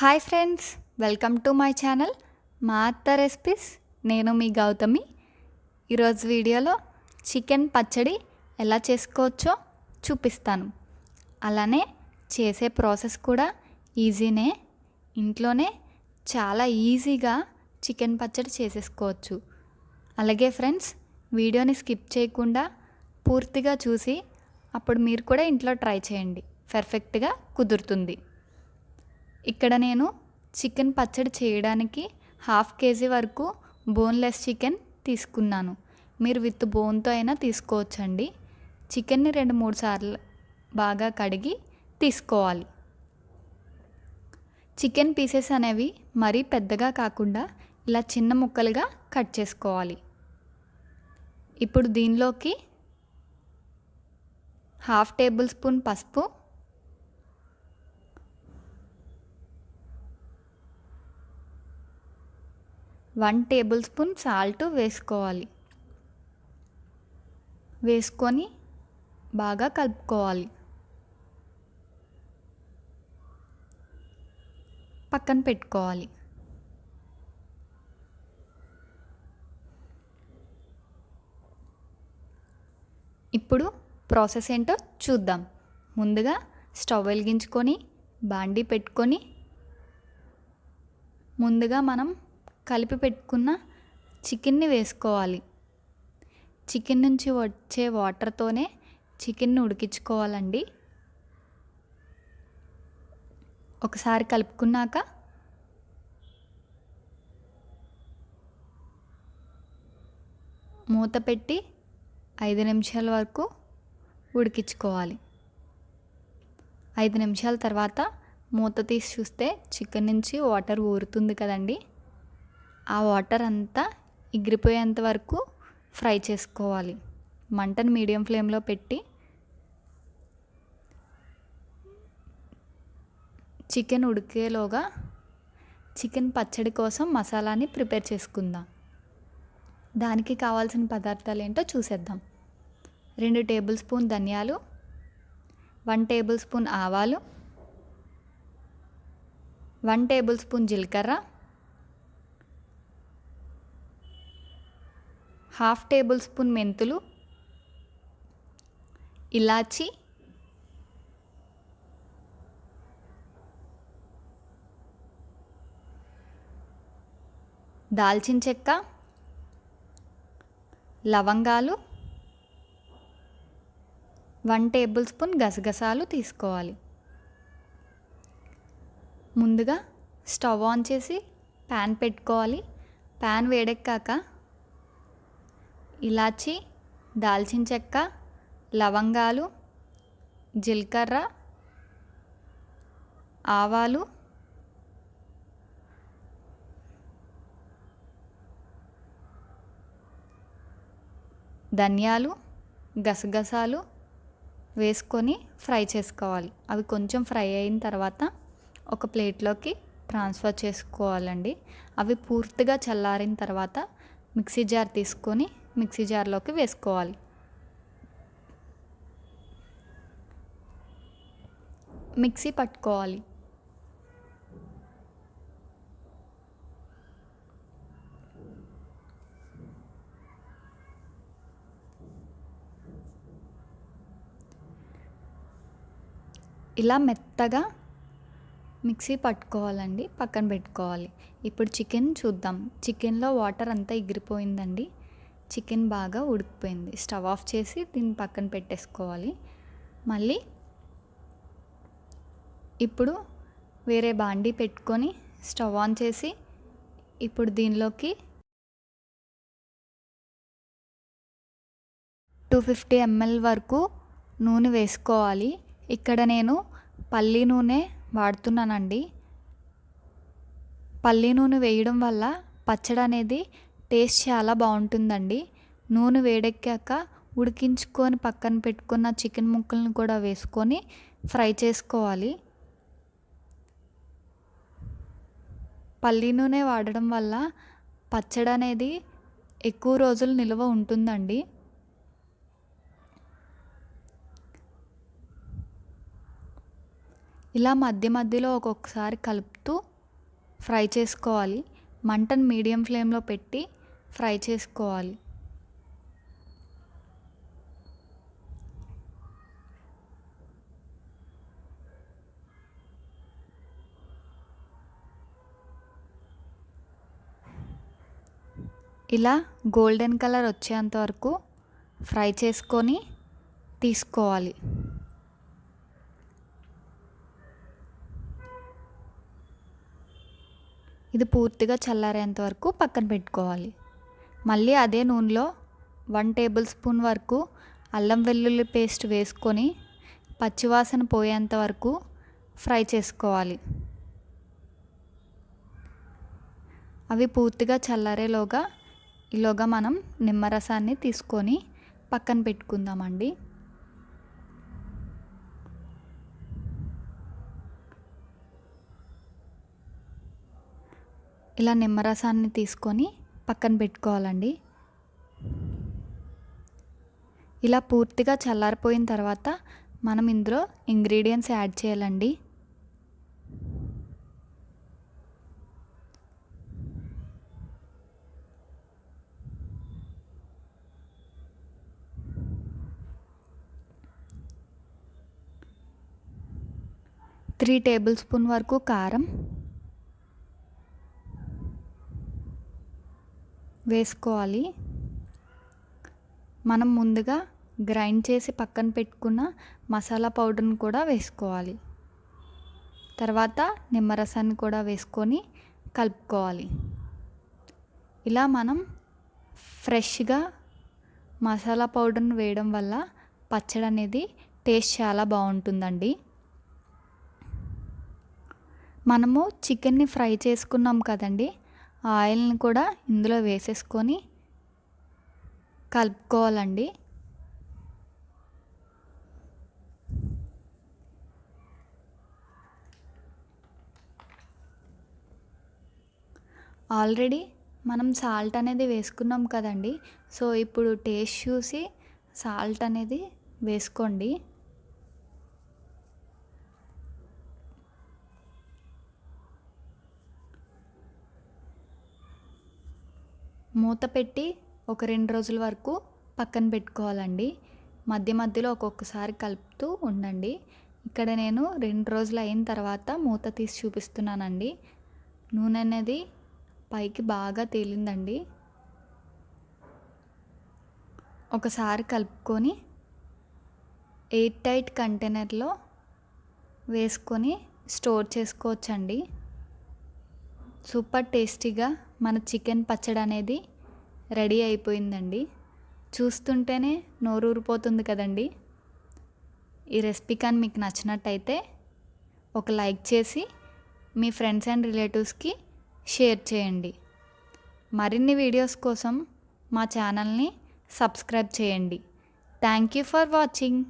Hi friends welcome to my channel మా అత్త recipes. నేను మీ గౌతమి. ఈరోజు వీడియోలో చికెన్ పచ్చడి ఎలా చేసుకోవచ్చో చూపిస్తాను. అలానే చేసే ప్రాసెస్ కూడా ఈజీనే. ఇంట్లోనే చాలా ఈజీగా చికెన్ పచ్చడి చేసేసుకోవచ్చు. అలాగే ఫ్రెండ్స్ వీడియోని స్కిప్ చేయకుండా పూర్తిగా చూసి అప్పుడు మీరు కూడా ఇంట్లో ట్రై చేయండి. పర్ఫెక్ట్గా కుదురుతుంది. ఇక్కడ నేను చికెన్ పచ్చడి చేయడానికి హాఫ్ కేజీ వరకు బోన్లెస్ చికెన్ తీసుకున్నాను. మీరు విత్ బోన్తో అయినా తీసుకోవచ్చండి. చికెన్ని రెండు మూడు సార్లు బాగా కడిగి తీసుకోవాలి. చికెన్ పీసెస్ అనేవి మరీ పెద్దగా కాకుండా ఇలా చిన్న ముక్కలుగా కట్ చేసుకోవాలి. ఇప్పుడు దీనిలోకి హాఫ్ టేబుల్ స్పూన్ పసుపు వన్ టేబుల్ స్పూన్ సాల్ట్ వేసుకోవాలి. వేసుకొని బాగా కలుపుకోవాలి. పక్కన పెట్టుకోవాలి. ఇప్పుడు ప్రాసెస్ ఏంటో చూద్దాం. ముందుగా స్టవ్ వెలిగించుకొని బాండీ పెట్టుకొని ముందుగా మనం కలిపి పెట్టుకున్న చికెన్ని వేసుకోవాలి. చికెన్ నుంచి వచ్చే వాటర్తోనే చికెన్ని ఉడికించుకోవాలండి. ఒకసారి కలుపుకున్నాక మూత పెట్టి ఐదు నిమిషాల వరకు ఉడికించుకోవాలి. ఐదు నిమిషాల తర్వాత మూత తీసి చూస్తే చికెన్ నుంచి వాటర్ ఊరుతుంది కదండీ. ఆ వాటర్ అంతా ఎగిరిపోయేంత వరకు ఫ్రై చేసుకోవాలి. మంటను మీడియం ఫ్లేమ్లో పెట్టి చికెన్ ఉడికేలోగా చికెన్ పచ్చడి కోసం మసాలాని ప్రిపేర్ చేసుకుందాం. దానికి కావాల్సిన పదార్థాలు ఏంటో చూసేద్దాం. రెండు టేబుల్ స్పూన్ ధనియాలు వన్ టేబుల్ స్పూన్ ఆవాలు వన్ టేబుల్ స్పూన్ జీలకర్ర హాఫ్ టేబుల్ స్పూన్ మెంతులు ఇలాచి దాల్చిన చెక్క లవంగాలు వన్ టేబుల్ స్పూన్ గసగసాలు తీసుకోవాలి. ముందుగా స్టవ్ ఆన్ చేసి ప్యాన్ పెట్టుకోవాలి. ప్యాన్ వేడెక్కాక ఇలాచి దాల్చిన చెక్క లవంగాలు జీలకర్ర ఆవాలు ధనియాలు గసగసాలు వేసుకొని ఫ్రై చేసుకోవాలి. అవి కొంచెం ఫ్రై అయిన తర్వాత ఒక ప్లేట్లోకి ట్రాన్స్ఫర్ చేసుకోవాలండి. అవి పూర్తిగా చల్లారిన తర్వాత మిక్సీ జార్ తీసుకొని మిక్సీ జార్లోకి వేసుకోవాలి. మిక్సీ పట్టుకోవాలి. ఇలా మెత్తగా మిక్సీ పట్టుకోవాలండి పక్కన పెట్టుకోవాలి. ఇప్పుడు చికెన్ చూద్దాం. చికెన్లో వాటర్ అంతా ఎగిరిపోయిందండి. చికెన్ బాగా ఉడికిపోయింది. స్టవ్ ఆఫ్ చేసి దీన్ని పక్కన పెట్టేసుకోవాలి. మళ్ళీ ఇప్పుడు వేరే బాండీ పెట్టుకొని స్టవ్ ఆన్ చేసి ఇప్పుడు దీనిలోకి టూ ఫిఫ్టీ ఎంఎల్ వరకు నూనె వేసుకోవాలి. ఇక్కడ నేను పల్లి నూనె వాడుతున్నానండి. పల్లి నూనె వేయడం వల్ల పచ్చడి అనేది టేస్ట్ చాలా బాగుంటుందండి. నూనె వేడెక్కాక ఉడికించుకొని పక్కన పెట్టుకున్న చికెన్ ముక్కలను కూడా వేసుకొని ఫ్రై చేసుకోవాలి. పల్లి నూనె వాడడం వల్ల పచ్చడి అనేది ఎక్కువ రోజులు నిల్వ ఉంటుందండి. ఇలా మధ్య మధ్యలో ఒక్కొక్కసారి కలుపుతూ ఫ్రై చేసుకోవాలి. మంటను మీడియం ఫ్లేమ్లో పెట్టి ఫ్రై చేసుకోవాలి. ఇలా గోల్డెన్ కలర్ వచ్చేంత వరకు ఫ్రై చేసుకొని తీసుకోవాలి. ఇది పూర్తిగా చల్లారేంత వరకు పక్కన పెట్టుకోవాలి. మళ్ళీ అదే నూనెలో వన్ టేబుల్ స్పూన్ వరకు అల్లం వెల్లుల్లి పేస్ట్ వేసుకొని పచ్చివాసన పోయేంత వరకు ఫ్రై చేసుకోవాలి. అవి పూర్తిగా చల్లారేలోగా ఈలోగా మనం నిమ్మరసాన్ని తీసుకొని పక్కన పెట్టుకుందామండి. ఇలా నిమ్మరసాన్ని తీసుకొని పక్కన పెట్టుకోవాలండి. ఇలా పూర్తిగా చల్లారిపోయిన తర్వాత మనం ఇందులో ఇంగ్రీడియంట్స్ యాడ్ చేయాలండి. త్రీ టేబుల్ స్పూన్ వరకు కారం వేసుకోవాలి. మనం ముందుగా గ్రైండ్ చేసి పక్కన పెట్టుకున్న మసాలా పౌడర్ని కూడా వేసుకోవాలి. తర్వాత నిమ్మరసాన్ని కూడా వేసుకొని కలుపుకోవాలి. ఇలా మనం ఫ్రెష్గా మసాలా పౌడర్ని వేయడం వల్ల పచ్చడి అనేది టేస్ట్ చాలా బాగుంటుందండి. మనము చికెన్ని ఫ్రై చేసుకున్నాం కదండి. ఆయిల్ని కూడా ఇందులో వేసేసుకొని కలుపుకోవాలండి. ఆల్రెడీ మనం సాల్ట్ అనేది వేసుకున్నాం కదండి. సో ఇప్పుడు టేస్ట్ చూసి సాల్ట్ అనేది వేసుకోండి. మూత పెట్టి ఒక రెండు రోజుల వరకు పక్కన పెట్టుకోవాలండి. మధ్య మధ్యలో ఒక్కొక్కసారి కలుపుతూ ఉండండి. ఇక్కడ నేను రెండు రోజులు అయిన తర్వాత మూత తీసి చూపిస్తున్నానండి. నూనె అనేది పైకి బాగా తేలిందండి. ఒకసారి కలుపుకొని ఎయిర్ టైట్ కంటైనర్లో వేసుకొని స్టోర్ చేసుకోవచ్చండి. సూపర్ టేస్టీగా మన చికెన్ పచ్చడి అనేది రెడీ అయిపోయిందండి. చూస్తుంటేనే నోరూరిపోతుంది కదండి. ఈ రెసిపీ కానీ మీకు నచ్చినట్టయితే ఒక లైక్ చేసి మీ ఫ్రెండ్స్ అండ్ రిలేటివ్స్కి షేర్ చేయండి. మరిన్ని వీడియోస్ కోసం మా ఛానల్ని సబ్స్క్రైబ్ చేయండి. Thank you for watching.